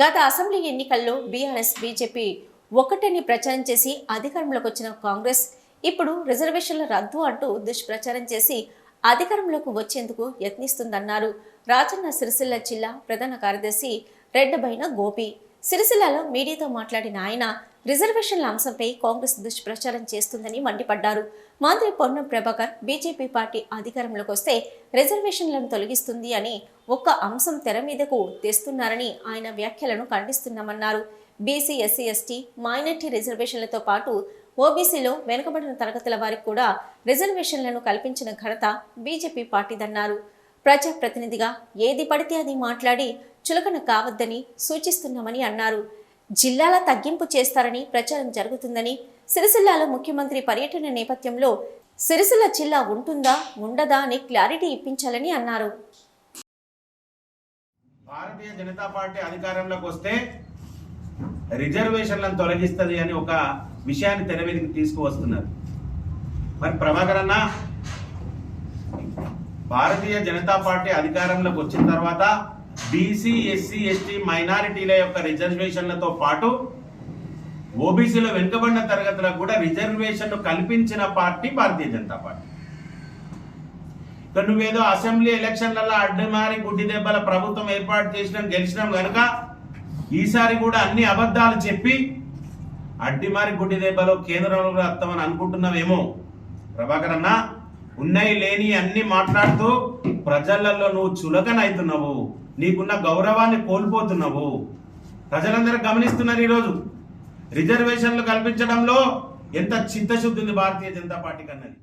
గత అసెంబ్లీ ఎన్నికల్లో BRS BJP ఒకటని ప్రచారం చేసి అధికారంలోకి వచ్చిన కాంగ్రెస్ ఇప్పుడు రిజర్వేషన్ల రద్దు అంటూ దుష్ప్రచారం చేసి అధికారంలోకి వచ్చేందుకు యత్నిస్తుందన్నారు. రాజన్న సిరిసిల్ల జిల్లా ప్రధాన కార్యదర్శి రెడ్డబైన గోపి. సిరిసిల్లలో మీడియాతో మాట్లాడిన ఆయన రిజర్వేషన్ల అంశంపై కాంగ్రెస్ దుష్ప్రచారం చేస్తుందని మండిపడ్డారు. మంత్రి పొన్నం ప్రభాకర్ బీజేపీ పార్టీ అధికారంలోకి వస్తే రిజర్వేషన్లను తొలగిస్తుంది అని ఒక్క అంశం తెర మీదకు తెస్తున్నారని ఆయన వ్యాఖ్యలను ఖండిస్తున్నామన్నారు. బీసీ ఎస్సీ ఎస్టీ మైనార్టీ రిజర్వేషన్లతో పాటు ఓబీసీలో వెనుకబడిన తరగతుల వారికి కూడా రిజర్వేషన్లను కల్పించిన ఘనత బీజేపీ పార్టీదన్నారు. ప్రజాప్రతినిధిగా ఏది పడితే అది మాట్లాడి చులకన కావద్దని సూచిస్తున్నామని అన్నారు. జిల్లాల తగ్గింపు చేస్తారని ప్రచారం జరుగుతుందని సిరిసిల్లాలో ముఖ్యమంత్రి పర్యటన నేపథ్యంలో సిరిసిల్ల జిల్లా ఉంటుందా ఉండదా అని క్లారిటీ ఇప్పించాలని అన్నారు. భారతీయ జనతా పార్టీ అధికారంలోకి వస్తే రిజర్వేషన్లను తొలగిస్తుంది అని ఒక విషయాన్ని తెర మీదకి తీసుకువస్తున్నారు. మరి ప్రభాకర్ అన్న భారతీయ జనతా పార్టీ అధికారంలోకి వచ్చిన తర్వాత బీసీ ఎస్సీ ఎస్టీ మైనారిటీల యొక్క రిజర్వేషన్లతో పాటు ఓబీసీలో వెనుకబడిన తరగతులకు కూడా రిజర్వేషన్లు కల్పించిన పార్టీ భారతీయ జనతా పార్టీ. నువ్వేదో అసెంబ్లీ ఎలక్షన్లలో అడ్డమారి గుడ్డి దెబ్బల ప్రభుత్వం ఏర్పాటు చేసినాం గెలిచినాం కనుక ఈసారి కూడా అన్ని అబద్ధాలు చెప్పి అడ్డిమారి గుడ్డి దెబ్బలో కేంద్రంలో వస్తామని అనుకుంటున్నావేమో ప్రభాకర్ అన్న ఉన్నాయి లేని అన్ని మాట్లాడుతూ ప్రజలలో నువ్వు చులకనవుతున్నావు నీకున్న గౌరవాన్ని కోల్పోతున్నావు. ప్రజలందరూ గమనిస్తున్నారు ఈరోజు. రిజర్వేషన్లు కల్పించడంలో ఎంత చిత్తశుద్ధి ఉంది భారతీయ జనతా పార్టీకి అన్నది